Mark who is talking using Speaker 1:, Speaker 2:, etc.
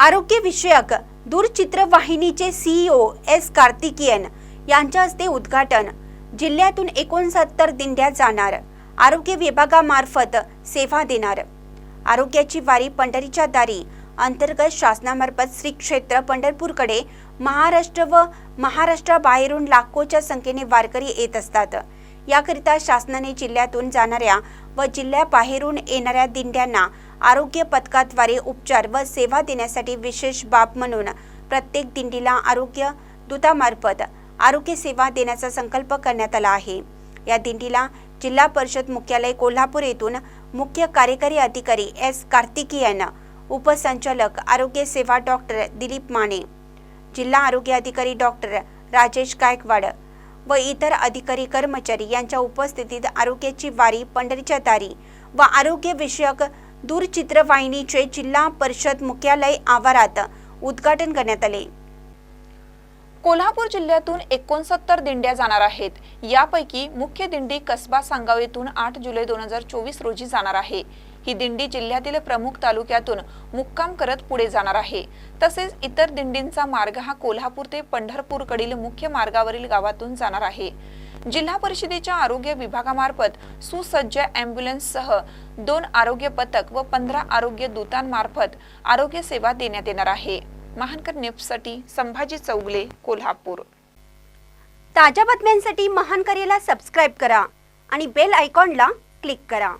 Speaker 1: आरोग्यविषयक दूरचित्रवाहिनीचे CEO S Karthikeyan यांच्या हस्ते उद्घाटन. जिल्ह्यातून एकोणसत्तर दिंड्या जाणार. आरोग्य विभागामार्फत सेवा देणार. आरोग्याची वारी पंढरीच्या दारी अंतर्गत शासनामार्फत श्री क्षेत्र पंढरपूरकडे महाराष्ट्र व महाराष्ट्राबाहेरून लाखोच्या संख्येने वारकरी येत असतात. याकरिता शासनाने जिल्ह्यातून जाणाऱ्या व जिल्ह्याबाहेरून येणाऱ्या दिंड्यांना आरोग्य पथकाद्वारे उपचार व सेवा देण्यासाठी विशेष बाब म्हणून प्रत्येक दिंडीला आरोग्य दूतामार्फत आरोग्य सेवा देण्याचा संकल्प करण्यात आला आहे. या दिंडीला जिल्हा परिषद मुख्यालय कोल्हापूर येथून मुख्य कार्यकारी अधिकारी एस कार्तिकीयन उपसंचालक आरोग्य सेवा डॉक्टर दिलीप माने जिल्हा आरोग्य अधिकारी डॉक्टर राजेश गायकवाड व इतर अधिकारी कर्मचारी यांच्या उपस्थितीत आरोग्याची वारी पंढरीच्या दारी व आरोग्यविषयक दूरचित्रवाहिनीचे जिल्हा परिषद मुख्यालय आवारात उद्घाटन करण्यात आले.
Speaker 2: कोल्हापूर जिल्ह्यातून एकोणसत्तर दिंड्या जाणार आहेत. यापैकी मुख्य दिंडी कसबा सांगाव येथून आठ जुलै दोन हजार चोवीस रोजी जाणार आहे. ही दिंडी जिल्ह्यातील प्रमुख तालुक्यातून मुक्काम करत पुढे जाणार आहे. तसेच इतर दिंडींचा मार्ग हा कोल्हापूर ते पंढरपूरकडील मुख्य मार्गावरील गावातून जाणार आहे. जिल्हा परिषदेच्या आरोग्य विभागामार्फत सुसज्ज अँब्युलन्ससह दोन आरोग्य पथक व पंधरा आरोग्य दूतांमार्फत आरोग्य सेवा देण्यात येणार आहे. महानकर न्यूजसाठी संभाजी चौगले कोल्हापूर.
Speaker 1: ताज्या बातम्यांसाठी महानकरेला सबस्क्राईब करा आणि बेल आयकॉनला क्लिक करा.